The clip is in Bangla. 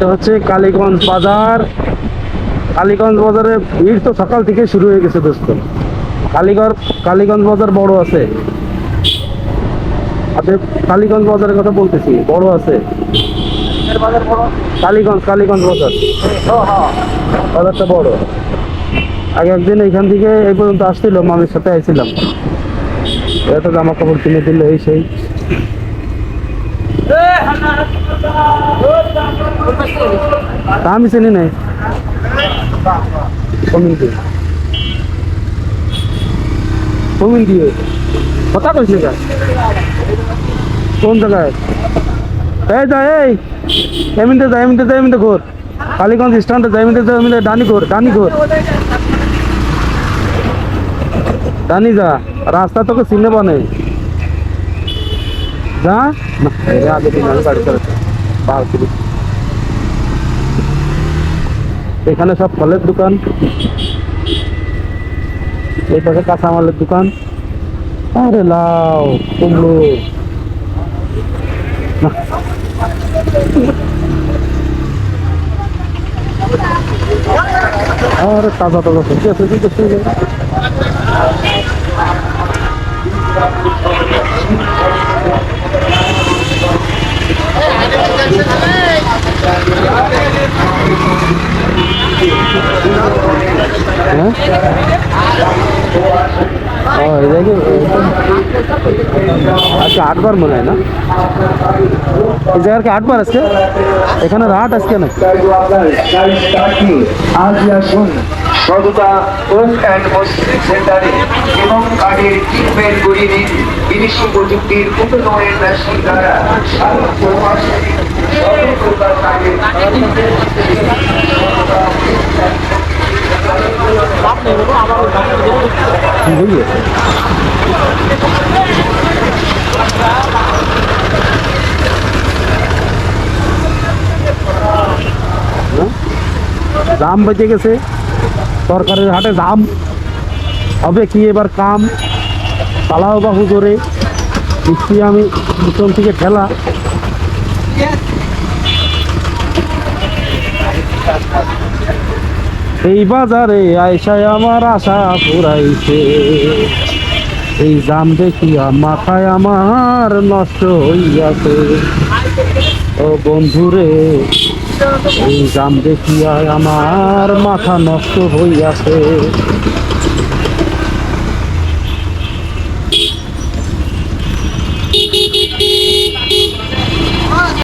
এটা হচ্ছে কালীগঞ্জ বাজার। কালীগঞ্জ বাজারে ভিড় তো সকাল থেকে শুরু হয়ে গেছে দোস্ত। কালীগঞ্জ কালীগঞ্জ বাজার বড় আছে। আপনি কালীগঞ্জ বাজারের কথা বলতেছি, বড় আছে। কালীগঞ্জ কালীগঞ্জ বাজার। বাজারটা বড়। আগে একদিন এখান থেকে এই পর্যন্ত আসছিল, মামির সাথে আইছিলাম। একটা জামা কাপড় কিনে দিল, এই সেই। আমি চিনি নাই। কমিটি। কথা কইছে কোন জায়গায়? এই যা, এই। এমনিতে যা এমনিতে যা, এমনিতে ঘোর। কালীগঞ্জ স্ট্যান্ডে যা, এমনিতে যা, এমনিতে ডানি ঘোর ডানি ঘোর। ডানি যা, রাস্তা তোকে চিনে বানে যা না এই আগে দিন আমি গাড়ি চালাচ্ছি পার করি এখানে সব ফলের দোকান। এই পাশে কাঁচামালের দোকান। আরে লাউ কুমড়ো। আরে তাজা তাজা সবজি আছে, কি আজকে আটবার মনে হয় না? এই জায়গার কি আটবার আজকে? এখানে রাট আজকে না আজ ট্রিটমেন্ট করিয়ে নিন প্রযুক্তির বুঝলি দাম বেঁচে গেছে সরকারের হাটে দাম হবে কি এবার কাম পালাও বা হুজোরে দিচ্ছি আমি পিছন থেকে ঠেলা এই বাজারে আয়সায় আমার আশা ফুরাইছে। এই দাম দেখিয়া মাথায় আমার নষ্ট হইয়াছে। ও বন্ধুরে, এই দাম দেখিয়া আমার মাথা নষ্ট হইয়াছে।